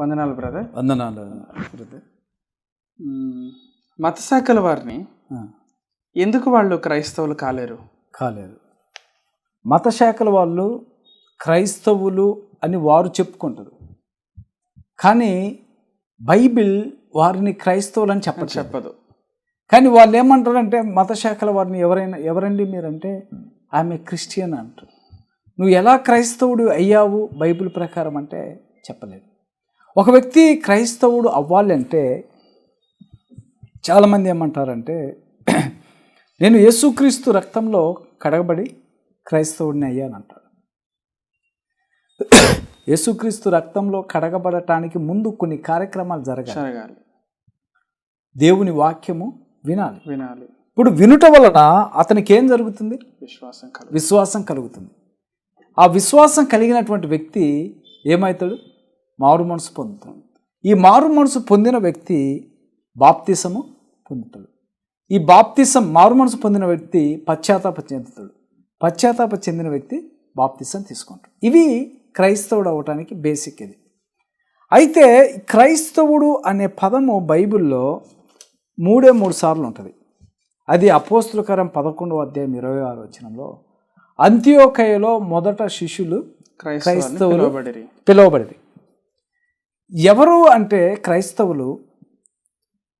వందనాలు బ్రదర్ వందనాలు. బ్రదర్. మత శాఖల వారిని ఎందుకు వాళ్ళు క్రైస్తవులు కాలేరు? కాలేదు మత శాఖల వాళ్ళు క్రైస్తవులు అని వారు చెప్పుకుంటారు. కానీ బైబిల్ వారిని క్రైస్తవులు అని చెప్పచ్చు చెప్పదు. కానీ వాళ్ళు ఏమంటారంటే మత శాఖల వారిని ఎవరైనా ఎవరండి మీరంటే ఆమె క్రిస్టియన్ అంటారు. నువ్వు ఎలా క్రైస్తవుడు అయ్యావు బైబిల్ ప్రకారం అంటే చెప్పలేదు. ఒక వ్యక్తి క్రైస్తవుడు అవ్వాలి అంటే చాలామంది ఏమంటారంటే నేను యేసుక్రీస్తు రక్తంలో కడగబడి క్రైస్తవుడిని అయ్యానంటారు యేసుక్రీస్తు రక్తంలో కడగబడటానికి ముందు కొన్ని కార్యక్రమాలు జరగాలి. దేవుని వాక్యము వినాలి. వినాలి. ఇప్పుడు వినుట వలన అతనికి ఏం జరుగుతుంది? విశ్వాసం విశ్వాసం కలుగుతుంది. ఆ విశ్వాసం కలిగినటువంటి వ్యక్తి ఏమవుతాడు? మారు మనసు పొందుతాడు. ఈ మారు మనసు పొందిన వ్యక్తి బాప్తిసము పొందుతాడు. ఈ బాప్తిసం మారు మనసు పొందిన వ్యక్తి పశ్చాత్తాప చెందుతాడు. పశ్చాత్తాప చెందిన వ్యక్తి బాప్తిసం తీసుకుంటాడు. ఇవి క్రైస్తవుడు అవటానికి బేసిక్ ఇది. అయితే క్రైస్తవుడు అనే పదము బైబిల్లో మూడే మూడు సార్లు ఉంటుంది. అది అపోస్తులకరం పదకొండవ అధ్యాయం ఇరవై ఆరు వచనంలో అంత్యోకయలో మొదట శిష్యులు క్రైస్తవులు పిలువబడింది ఎవరు అంటే క్రైస్తవులు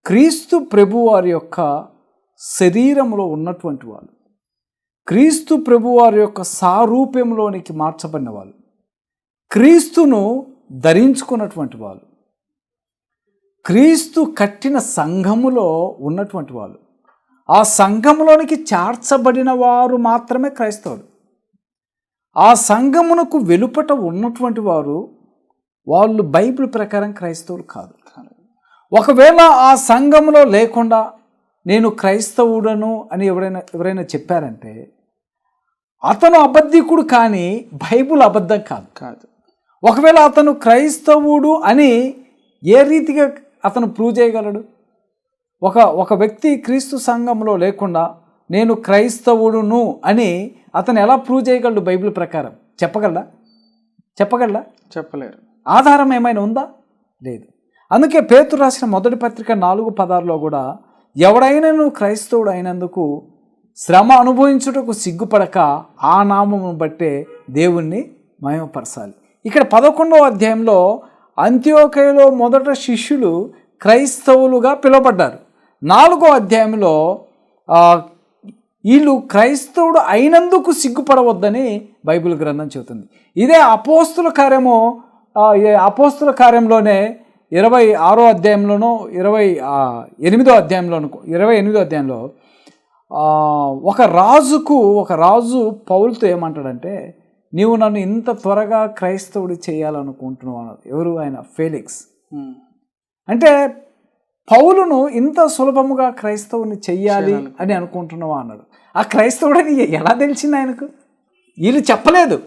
క్రీస్తు ప్రభువారి యొక్క శరీరంలో ఉన్నటువంటి వాళ్ళు క్రీస్తు ప్రభువారి యొక్క సారూప్యంలోనికి మార్చబడిన వాళ్ళు క్రీస్తును ధరించుకున్నటువంటి వాళ్ళు క్రీస్తు కట్టిన సంఘములో ఉన్నటువంటి వాళ్ళు ఆ సంఘములోనికి చేర్చబడిన వారు మాత్రమే క్రైస్తవులు. ఆ సంఘమునకు వెలుపట ఉన్నటువంటి వారు వాళ్ళు బైబిల్ ప్రకారం క్రైస్తవులు కాదు ఒకవేళ ఆ సంఘంలో లేకుండా నేను క్రైస్తవుడను అని ఎవరైనా ఎవరైనా చెప్పారంటే అతను అబద్ధికుడు కానీ బైబిల్ అబద్ధం కాదు. కాదు. ఒకవేళ అతను క్రైస్తవుడు అని ఏ రీతిగా అతను ప్రూవ్ చేయగలడు? ఒక ఒక వ్యక్తి క్రీస్తు సంఘంలో లేకుండా నేను క్రైస్తవుడును అని అతను ఎలా ప్రూవ్ చేయగలడు బైబిల్ ప్రకారం? చెప్పగలడా? చెప్పగలడా? చెప్పలేరు. ఆధారం ఏమైనా ఉందా? లేదు. అందుకే పేతురు రాసిన మొదటి పత్రిక నాలుగు పదార్లో కూడా ఎవడైనను క్రైస్తవుడు అయినందుకు శ్రమ అనుభవించుటకు సిగ్గుపడక ఆ నామమును బట్టే దేవుణ్ణి మయమపరచాలి ఇక్కడ పదకొండవ అధ్యాయంలో అంత్యోకయలో మొదట శిష్యులు క్రైస్తవులుగా పిలువబడ్డారు. నాలుగో అధ్యాయంలో వీళ్ళు క్రైస్తవుడు అయినందుకు సిగ్గుపడవద్దని బైబిల్ గ్రంథం చెబుతుంది. ఇదే అపోస్తుల కార్యము అపోస్తుల కార్యంలోనే ఇరవై ఆరో అధ్యాయంలోనూ ఇరవై ఎనిమిదో అధ్యాయంలోను ఇరవై ఎనిమిదో అధ్యాయంలో ఒక రాజుకు ఒక రాజు పౌలతో ఏమంటాడంటే నీవు నన్ను ఇంత త్వరగా క్రైస్తవుడి చేయాలనుకుంటున్నావు అన్నాడు. ఎవరు? ఆయన ఫేలిక్స్. అంటే పౌలును ఇంత సులభముగా క్రైస్తవుని చెయ్యాలి అని అనుకుంటున్నావా అన్నాడు. ఆ క్రైస్తవుడని ఎలా తెలిసింది ఆయనకు? వీళ్ళు చెప్పలేదు.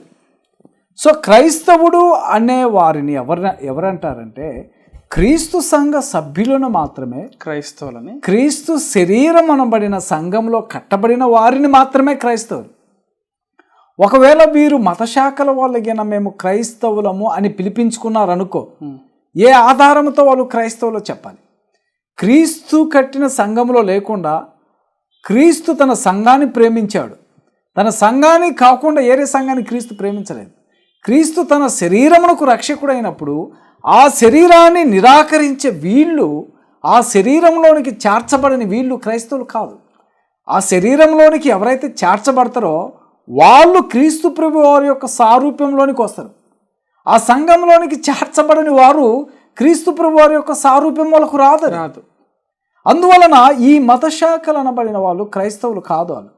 సో క్రైస్తవుడు అనే వారిని ఎవరు ఎవరంటారంటే క్రీస్తు సంఘ సభ్యులను మాత్రమే క్రైస్తవులని. క్రీస్తు శరీరం అనబడిన సంఘంలో కట్టబడిన వారిని మాత్రమే క్రైస్తవులు. ఒకవేళ వీరు మతశాఖల వాళ్ళగిన మేము క్రైస్తవులము అని పిలిపించుకున్నారనుకో. ఏ ఆధారంతో వాళ్ళు క్రైస్తవులో చెప్పాలి? క్రీస్తు కట్టిన సంఘంలో లేకుండా క్రీస్తు తన సంఘాన్ని ప్రేమించాడు. తన సంఘాన్ని కాకుండా ఏరే సంఘాన్ని క్రీస్తు ప్రేమించలేదు. క్రీస్తు తన శరీరమునకు రక్షకుడైనప్పుడు ఆ శరీరాన్ని నిరాకరించే వీళ్ళు ఆ శరీరంలోనికి చేర్చబడని వీళ్ళు క్రైస్తవులు కాదు. ఆ శరీరంలోనికి ఎవరైతే చేర్చబడతారో వాళ్ళు క్రీస్తు ప్రభు వారి యొక్క సారూప్యంలోనికి వస్తారు. ఆ సంఘంలోనికి చేర్చబడని వారు క్రీస్తు ప్రభు వారి యొక్క సారూప్యం వాళ్ళకు రాదు. రాదు. అందువలన ఈ మత శాఖలు అనబడిన వాళ్ళు క్రైస్తవులు కాదు వాళ్ళు.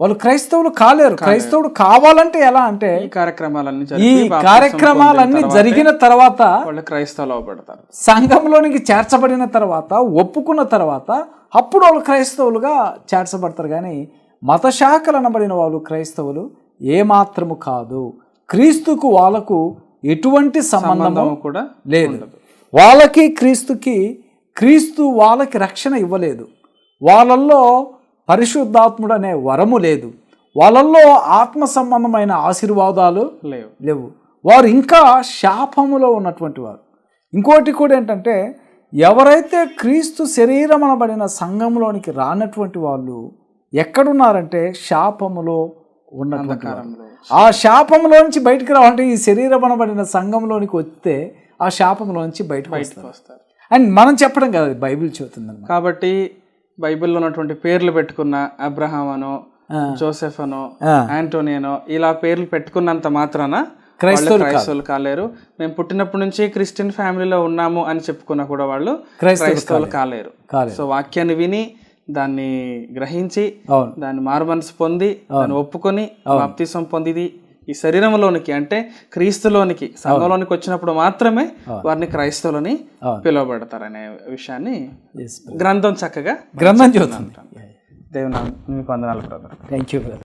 వాళ్ళు క్రైస్తవులు కాలేరు. క్రైస్తవుడు కావాలంటే ఎలా అంటే ఈ కార్యక్రమాలన్నీ ఈ కార్యక్రమాలన్నీ జరిగిన తర్వాత వాళ్ళు క్రైస్తవులు అవబడతారు. సంఘంలోనికి చేర్చబడిన తర్వాత ఒప్పుకున్న తర్వాత అప్పుడు వాళ్ళు క్రైస్తవులుగా చేర్చబడతారు. కానీ మత శాఖలు అనబడిన వాళ్ళు క్రైస్తవులు ఏమాత్రము కాదు. క్రీస్తుకు వాళ్ళకు ఎటువంటి సంబంధం కూడా లేదు. వాళ్ళకి క్రీస్తుకి క్రీస్తు వాళ్ళకి రక్షణ ఇవ్వలేదు. వాళ్ళల్లో పరిశుద్ధాత్ముడు అనే వరము లేదు. వాళ్ళల్లో ఆత్మ సంబంధమైన ఆశీర్వాదాలు లేవు. లేవు. వారు ఇంకా శాపములో ఉన్నటువంటి వారు. ఇంకోటి కూడా ఏంటంటే ఎవరైతే క్రీస్తు శరీరం అనబడిన సంఘంలోనికి రానటువంటి వాళ్ళు ఎక్కడున్నారంటే శాపములో ఉన్నటువంటి. అంధకారంలో. ఆ శాపంలోంచి బయటకు రావాలంటే ఈ శరీరం అనబడిన సంఘంలోనికి వస్తే ఆ శాపంలోంచి బయటకు వస్తారు. వస్తారు. అండ్ మనం చెప్పడం కదా బైబిల్ చెబుతుంది కాబట్టి బైబిల్లో ఉన్నటువంటి పేర్లు పెట్టుకున్న అబ్రహాం అనో జోసెఫ్ అనో ఆంటోనియనో ఇలా పేర్లు పెట్టుకున్నంత మాత్రాన వాళ్ళు క్రైస్తవులు కాలేరు. మేము పుట్టినప్పటి నుంచి క్రిస్టియన్ ఫ్యామిలీలో ఉన్నాము అని చెప్పుకున్నా కూడా వాళ్ళు క్రైస్తవులు క్రైస్తవులు కాలేరు. సో వాక్యాన్ని విని దాన్ని గ్రహించి దాన్ని మారుమనసు పొంది దాన్ని ఒప్పుకొని బాప్తిసం పొందిది. ఈ శరీరంలోనికి అంటే క్రీస్తులోనికి సంఘంలోనికి వచ్చినప్పుడు మాత్రమే వారిని క్రైస్తవులని పిలువబడతారనే విషయాన్ని గ్రంథం చక్కగా గ్రంథం చెబుతుంది దేవుని మీకు వందనాలు బ్రదర్ థ్యాంక్ యూ